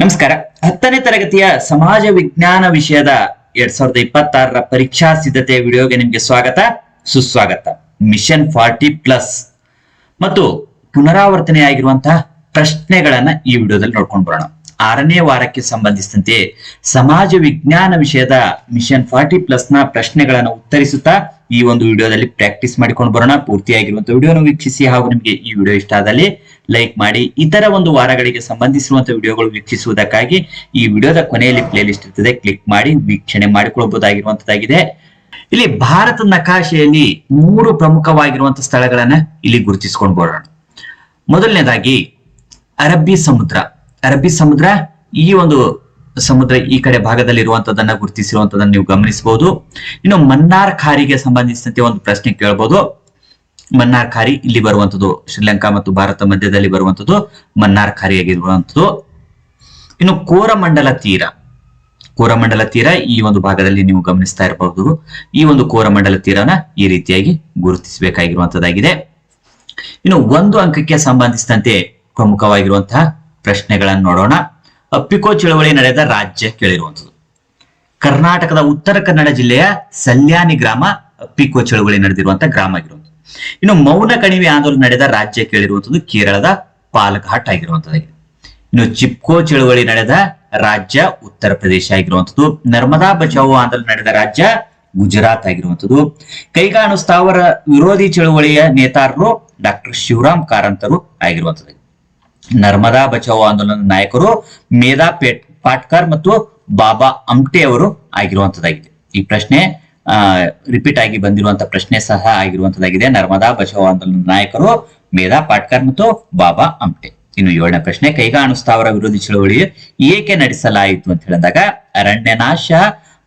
ನಮಸ್ಕಾರ. ಹತ್ತನೇ ತರಗತಿಯ ಸಮಾಜ ವಿಜ್ಞಾನ ವಿಷಯದ ಎರಡ್ ಸಾವಿರದ ಇಪ್ಪತ್ತಾರರ ಪರೀಕ್ಷಾ ಸಿದ್ಧತೆ ವಿಡಿಯೋಗೆ ನಿಮ್ಗೆ ಸ್ವಾಗತ, ಸುಸ್ವಾಗತ. ಮಿಷನ್ ಫಾರ್ಟಿ ಪ್ಲಸ್ ಮತ್ತು ಪುನರಾವರ್ತನೆಯಾಗಿರುವಂತಹ ಪ್ರಶ್ನೆಗಳನ್ನ ಈ ವಿಡಿಯೋದಲ್ಲಿ ನೋಡ್ಕೊಂಡು ಬರೋಣ. ಆರನೇ ವಾರಕ್ಕೆ ಸಂಬಂಧಿಸಿದಂತೆ ಸಮಾಜ ವಿಜ್ಞಾನ ವಿಷಯದ ಮಿಷನ್ ಫಾರ್ಟಿ ಪ್ಲಸ್ನ ಪ್ರಶ್ನೆಗಳನ್ನು ಉತ್ತರಿಸುತ್ತಾ ಈ ಒಂದು ವಿಡಿಯೋದಲ್ಲಿ ಪ್ರಾಕ್ಟೀಸ್ ಮಾಡಿಕೊಂಡು ಬರೋಣ. ಪೂರ್ತಿಯಾಗಿರುವಂತಹ ವಿಡಿಯೋನ ವೀಕ್ಷಿಸಿ ಹಾಗೂ ನಿಮಗೆ ಈ ವಿಡಿಯೋ ಇಷ್ಟ ಆದಲ್ಲಿ ಲೈಕ್ ಮಾಡಿ. ಇತರ ಒಂದು ವಾರಗಳಿಗೆ ಸಂಬಂಧಿಸಿರುವಂತಹ ವಿಡಿಯೋಗಳು ವೀಕ್ಷಿಸುವುದಕ್ಕಾಗಿ ಈ ವಿಡಿಯೋದ ಕೊನೆಯಲ್ಲಿ ಪ್ಲೇ ಲಿಸ್ಟ್ ಇರ್ತದೆ. ಕ್ಲಿಕ್ ಮಾಡಿ ವೀಕ್ಷಣೆ ಮಾಡಿಕೊಳ್ಳಬಹುದಾಗಿರುವಂತದ್ದಾಗಿದೆ ಇಲ್ಲಿ ಭಾರತ ನಕಾಶೆಯಲ್ಲಿ ಮೂರು ಪ್ರಮುಖವಾಗಿರುವಂತಹ ಸ್ಥಳಗಳನ್ನ ಇಲ್ಲಿ ಗುರುತಿಸಿಕೊಂಡು ಬರೋಣ. ಮೊದಲನೇದಾಗಿ ಅರಬ್ಬಿ ಸಮುದ್ರ. ಅರಬ್ಬಿ ಸಮುದ್ರ, ಈ ಒಂದು ಸಮುದ್ರ ಈ ಕಡೆ ಭಾಗದಲ್ಲಿ ಇರುವಂತದನ್ನ ಗುರುತಿಸಿರುವಂತದನ್ನ ನೀವು ಗಮನಿಸಬಹುದು. ಇನ್ನು ಮನ್ನಾರ್ ಖಾರಿಗೆ ಸಂಬಂಧಿಸಿದಂತೆ ಒಂದು ಪ್ರಶ್ನೆ ಕೇಳಬಹುದು ಮನ್ನಾರ್ ಖಾರಿ ಇಲ್ಲಿ ಬರುವಂತದ್ದು, ಶ್ರೀಲಂಕಾ ಮತ್ತು ಭಾರತ ಮಧ್ಯದಲ್ಲಿ ಬರುವಂತದ್ದು ಮನ್ನಾರ್ ಖಾರಿಯಾಗಿರುವಂತದ್ದು ಇನ್ನು ಕೋರಮಂಡಲ ತೀರ ಕೋರಮಂಡಲ ತೀರ ಈ ಒಂದು ಭಾಗದಲ್ಲಿ ನೀವು ಗಮನಿಸ್ತಾ ಇರಬಹುದು ಈ ಒಂದು ಕೋರಮಂಡಲ ತೀರನ ಈ ರೀತಿಯಾಗಿ ಗುರುತಿಸಬೇಕಾಗಿರುವಂತದ್ದಾಗಿದೆ. ಇನ್ನು ಒಂದು ಅಂಕಕ್ಕೆ ಸಂಬಂಧಿಸಿದಂತೆ ಪ್ರಮುಖವಾಗಿರುವಂತಹ ಪ್ರಶ್ನೆಗಳನ್ನು ನೋಡೋಣ. ಅಪ್ಪಿಕೋ ಚಳವಳಿ ನಡೆದ ರಾಜ್ಯ ಕೇಳಿರುವಂತದ್ದು ಕರ್ನಾಟಕದ ಉತ್ತರ ಕನ್ನಡ ಜಿಲ್ಲೆಯ ಸಲ್ಯಾನಿ ಗ್ರಾಮ ಅಪ್ಪಿಕೋ ಚಳವಳಿ ನಡೆದಿರುವಂತಹ ಗ್ರಾಮ ಆಗಿರುವಂತದ್ದು ಇನ್ನು ಮೌನ ಕಣಿವೆ ಆಂದೋಲನ ನಡೆದ ರಾಜ್ಯ ಕೇಳಿರುವಂತದ್ದು ಕೇರಳದ ಪಾಲಘಾಟ್ ಆಗಿರುವಂತದ್ದಾಗಿದೆ ಇನ್ನು ಚಿಪ್ಕೋ ಚಳವಳಿ ನಡೆದ ರಾಜ್ಯ ಉತ್ತರ ಪ್ರದೇಶ ಆಗಿರುವಂತದ್ದು ನರ್ಮದಾ ಬಚಾವೋ ಆಂದೋಲನ ನಡೆದ ರಾಜ್ಯ ಗುಜರಾತ್ ಆಗಿರುವಂತದ್ದು ಕೈಗಾಣು ಸ್ಥಾವರ ವಿರೋಧಿ ಚಳವಳಿಯ ನೇತಾರರು ಡಾಕ್ಟರ್ ಶಿವರಾಮ್ ಕಾರಂತರು ಆಗಿರುವಂತದ್ದು ನರ್ಮದಾ ಬಚಾವೋ ಆಂದೋಲನದ ನಾಯಕರು ಮೇಧಾ ಪೇಟ್, ಪಾಟ್ಕರ್ ಮತ್ತು ಬಾಬಾ ಅಮ್ಟೆ ಅವರು ಆಗಿರುವಂತದ್ದಾಗಿದೆ. ಈ ಪ್ರಶ್ನೆ ರಿಪೀಟ್ ಆಗಿ ಬಂದಿರುವಂತಹ ಪ್ರಶ್ನೆ ಸಹ ಆಗಿರುವಂತದ್ದಾಗಿದೆ. ನರ್ಮದಾ ಬಚಾವೋ ಆಂದೋಲನದ ನಾಯಕರು ಮೇಧಾ, ಪಾಟ್ಕರ್ ಮತ್ತು ಬಾಬಾ ಅಮ್ಟೆ ಇನ್ನು ಏಳನೇ ಪ್ರಶ್ನೆ ಕೈಗಾಣು ಸ್ಥಾವರ ವಿರೋಧಿ ಚಳವಳಿ ಏಕೆ ನಡೆಸಲಾಯಿತು ಅಂತ ಹೇಳಿದಾಗ ಅರಣ್ಯ ನಾಶ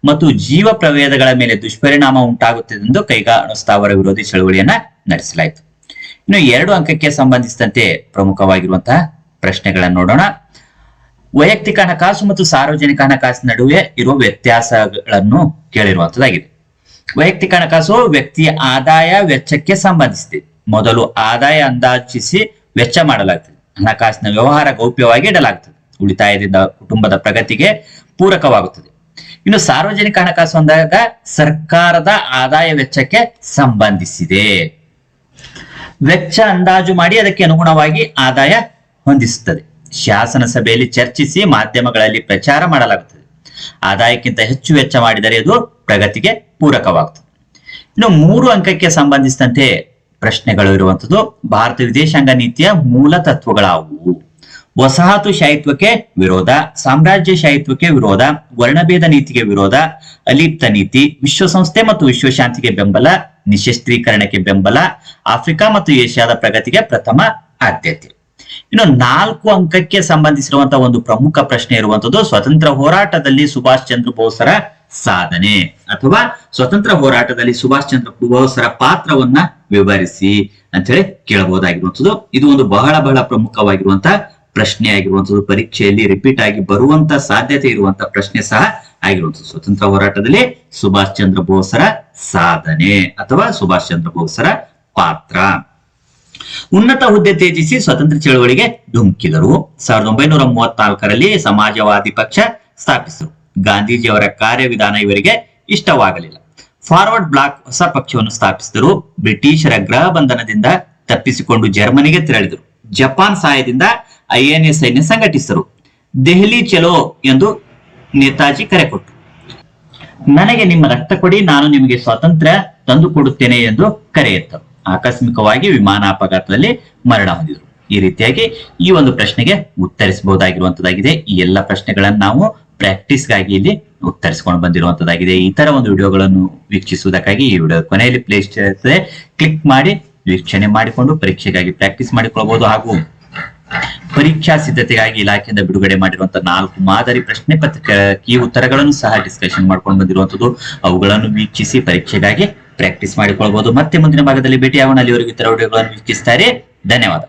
ಮತ್ತು ಜೀವ ಪ್ರಭೇದಗಳ ಮೇಲೆ ದುಷ್ಪರಿಣಾಮ ಉಂಟಾಗುತ್ತದೆ ಎಂದು ಕೈಗಾಣು ಸ್ಥಾವರ ವಿರೋಧಿ ಚಳವಳಿಯನ್ನ ನಡೆಸಲಾಯಿತು. ಇನ್ನು ಎರಡು ಅಂಕಕ್ಕೆ ಸಂಬಂಧಿಸಿದಂತೆ ಪ್ರಮುಖವಾಗಿರುವಂತಹ ಪ್ರಶ್ನೆಗಳನ್ನು ನೋಡೋಣ. ವೈಯಕ್ತಿಕ ಹಣಕಾಸು ಮತ್ತು ಸಾರ್ವಜನಿಕ ಹಣಕಾಸು ನಡುವೆ ಇರುವ ವ್ಯತ್ಯಾಸಗಳನ್ನು ಕೇಳಿರುವಂತದ್ದಾಗಿದೆ. ವೈಯಕ್ತಿಕ ಹಣಕಾಸು ವ್ಯಕ್ತಿಯ ಆದಾಯ ವೆಚ್ಚಕ್ಕೆ ಸಂಬಂಧಿಸಿದೆ. ಮೊದಲು ಆದಾಯ ಅಂದಾಜಿಸಿ ವೆಚ್ಚ ಮಾಡಲಾಗ್ತದೆ. ಹಣಕಾಸಿನ ವ್ಯವಹಾರ ಗೌಪ್ಯವಾಗಿ ಇಡಲಾಗ್ತದೆ. ಉಳಿತಾಯದಿಂದ ಕುಟುಂಬದ ಪ್ರಗತಿಗೆ ಪೂರಕವಾಗುತ್ತದೆ. ಇನ್ನು ಸಾರ್ವಜನಿಕ ಹಣಕಾಸು ಅಂದಾಗ ಸರ್ಕಾರದ ಆದಾಯ ವೆಚ್ಚಕ್ಕೆ ಸಂಬಂಧಿಸಿದೆ. ವೆಚ್ಚ ಅಂದಾಜು ಮಾಡಿ ಅದಕ್ಕೆ ಅನುಗುಣವಾಗಿ ಆದಾಯ ಹೊಂದಿಸುತ್ತದೆ. ಶಾಸನ ಸಭೆಯಲ್ಲಿ ಚರ್ಚಿಸಿ ಮಾಧ್ಯಮಗಳಲ್ಲಿ ಪ್ರಚಾರ ಮಾಡಲಾಗುತ್ತದೆ. ಆದಾಯಕ್ಕಿಂತ ಹೆಚ್ಚು ವೆಚ್ಚ ಮಾಡಿದರೆ ಅದು ಪ್ರಗತಿಗೆ ಪೂರಕವಾಗುತ್ತದೆ. ಇನ್ನು ಮೂರು ಅಂಕಕ್ಕೆ ಸಂಬಂಧಿಸಿದಂತೆ ಪ್ರಶ್ನೆಗಳು ಇರುವಂತದ್ದು ಭಾರತ ವಿದೇಶಾಂಗ ನೀತಿಯ ಮೂಲ ತತ್ವಗಳಾವುವು ವಸಾಹತುಶಾಹಿತ್ವಕ್ಕೆ ವಿರೋಧ, ಸಾಮ್ರಾಜ್ಯ ಸಾಮ್ರಾಜ್ಯಶಾಹಿತ್ವಕ್ಕೆ ವಿರೋಧ, ವರ್ಣಭೇದ ನೀತಿಗೆ ವಿರೋಧ, ಅಲಿಪ್ತ ನೀತಿ, ವಿಶ್ವಸಂಸ್ಥೆ ಮತ್ತು ವಿಶ್ವಶಾಂತಿಗೆ ಬೆಂಬಲ ನಿಶಸ್ತ್ರೀಕರಣಕ್ಕೆ ಬೆಂಬಲ, ಆಫ್ರಿಕಾ ಮತ್ತು ಏಷ್ಯಾದ ಪ್ರಗತಿಗೆ ಪ್ರಥಮ ಆದ್ಯತೆ. ಇನ್ನು ನಾಲ್ಕು ಅಂಕಕ್ಕೆ ಸಂಬಂಧಿಸಿರುವಂತಹ ಒಂದು ಪ್ರಮುಖ ಪ್ರಶ್ನೆ ಇರುವಂತದ್ದು ಸ್ವತಂತ್ರ ಹೋರಾಟದಲ್ಲಿ ಸುಭಾಷ್ ಚಂದ್ರ ಬೋಸರ ಸಾಧನೆ ಅಥವಾ ಸ್ವತಂತ್ರ ಹೋರಾಟದಲ್ಲಿ ಸುಭಾಷ್ ಚಂದ್ರ ಬೋಸರ ಪಾತ್ರವನ್ನ ವಿವರಿಸಿ ಅಂತ ಹೇಳಿ ಕೇಳಬಹುದಾಗಿರುವಂತದ್ದು. ಇದು ಒಂದು ಬಹಳ ಬಹಳ ಪ್ರಮುಖವಾಗಿರುವಂತಹ ಪ್ರಶ್ನೆ ಆಗಿರುವಂತದ್ದು. ಪರೀಕ್ಷೆಯಲ್ಲಿ ರಿಪೀಟ್ ಆಗಿ ಬರುವಂತ ಸಾಧ್ಯತೆ ಇರುವಂತ ಪ್ರಶ್ನೆ ಸಹ ಆಗಿರುವಂತದ್ದು. ಸ್ವತಂತ್ರ ಹೋರಾಟದಲ್ಲಿ ಸುಭಾಷ್ ಚಂದ್ರ ಬೋಸರ ಸಾಧನೆ ಅಥವಾ ಸುಭಾಷ್ ಚಂದ್ರ ಬೋಸರ ಪಾತ್ರ. ಉನ್ನತ ಹುದ್ದೆ ತ್ಯಜಿಸಿ ಸ್ವತಂತ್ರ ಚಳವಳಿಗೆ ಧುಮುಕಿದರು. ಸಾವಿರದ ಒಂಬೈನೂರ ಮೂವತ್ನಾಲ್ಕರಲ್ಲಿ ಸಮಾಜವಾದಿ ಪಕ್ಷ ಸ್ಥಾಪಿಸಿದರು ಗಾಂಧೀಜಿಯವರ ಕಾರ್ಯವಿಧಾನ ಇವರಿಗೆ ಇಷ್ಟವಾಗಲಿಲ್ಲ. ಫಾರ್ವರ್ಡ್ ಬ್ಲಾಕ್ ಹೊಸ ಪಕ್ಷವನ್ನು ಸ್ಥಾಪಿಸಿದರು ಬ್ರಿಟಿಷರ ಗೃಹ ಬಂಧನದಿಂದ ತಪ್ಪಿಸಿಕೊಂಡು ಜರ್ಮನಿಗೆ ತೆರಳಿದರು. ಜಪಾನ್ ಸಹಾಯದಿಂದ ಐಎನ್ಎ ಸೈನ್ಯ ಸಂಘಟಿಸಿದರು. ದೆಹಲಿ ಚಲೋ ಎಂದು ನೇತಾಜಿ ಕರೆ ಕೊಟ್ಟರು ನನಗೆ ನಿಮ್ಮ ರಕ್ತ ಕೊಡಿ, ನಾನು ನಿಮಗೆ ಸ್ವಾತಂತ್ರ್ಯ ತಂದುಕೊಡುತ್ತೇನೆ ಎಂದು ಕರೆ ಎತ್ತರು ಆಕಸ್ಮಿಕವಾಗಿ ವಿಮಾನ ಅಪಘಾತದಲ್ಲಿ ಮರಣ ಹೊಂದಿದರು. ಈ ರೀತಿಯಾಗಿ ಈ ಒಂದು ಪ್ರಶ್ನೆಗೆ ಉತ್ತರಿಸಬಹುದಾಗಿರುವಂತದ್ದಾಗಿದೆ. ಈ ಎಲ್ಲ ಪ್ರಶ್ನೆಗಳನ್ನು ನಾವು ಪ್ರಾಕ್ಟೀಸ್ಗಾಗಿ ಇಲ್ಲಿ ಉತ್ತರಿಸಿಕೊಂಡು ಬಂದಿರುವಂತದ್ದಾಗಿದೆ. ಈ ತರ ಒಂದು ವಿಡಿಯೋಗಳನ್ನು ವೀಕ್ಷಿಸುವುದಕ್ಕಾಗಿ ಈ ವಿಡಿಯೋ ಕೊನೆಯಲ್ಲಿ ಪ್ಲೇ ಇರ್ತದೆ ಕ್ಲಿಕ್ ಮಾಡಿ ವೀಕ್ಷಣೆ ಮಾಡಿಕೊಂಡು ಪರೀಕ್ಷೆಗಾಗಿ ಪ್ರಾಕ್ಟೀಸ್ ಮಾಡಿಕೊಳ್ಳಬಹುದು. ಹಾಗೂ ಪರೀಕ್ಷಾ ಸಿದ್ಧತೆಗಾಗಿ ಇಲಾಖೆಯಿಂದ ಬಿಡುಗಡೆ ಮಾಡಿರುವಂತಹ ನಾಲ್ಕು ಮಾದರಿ ಪ್ರಶ್ನೆ ಪತ್ರಿಕೆ ಈ ಉತ್ತರಗಳನ್ನು ಸಹ ಡಿಸ್ಕಷನ್ ಮಾಡ್ಕೊಂಡು ಬಂದಿರುವಂತದ್ದು. ಅವುಗಳನ್ನು ವೀಕ್ಷಿಸಿ ಪರೀಕ್ಷೆಗಾಗಿ ಪ್ರಾಕ್ಟೀಸ್ ಮಾಡಿಕೊಳ್ಳಬಹುದು ಮತ್ತೆ ಮುಂದಿನ ಭಾಗದಲ್ಲಿ ಭೇಟಿಯಾಗೋಣ. ಅಲ್ಲಿವರೆಗೂ ಇತರ ವಿಡಿಯೋಗಳನ್ನು ವೀಕ್ಷಿಸ್ತಾರೆ ಧನ್ಯವಾದ.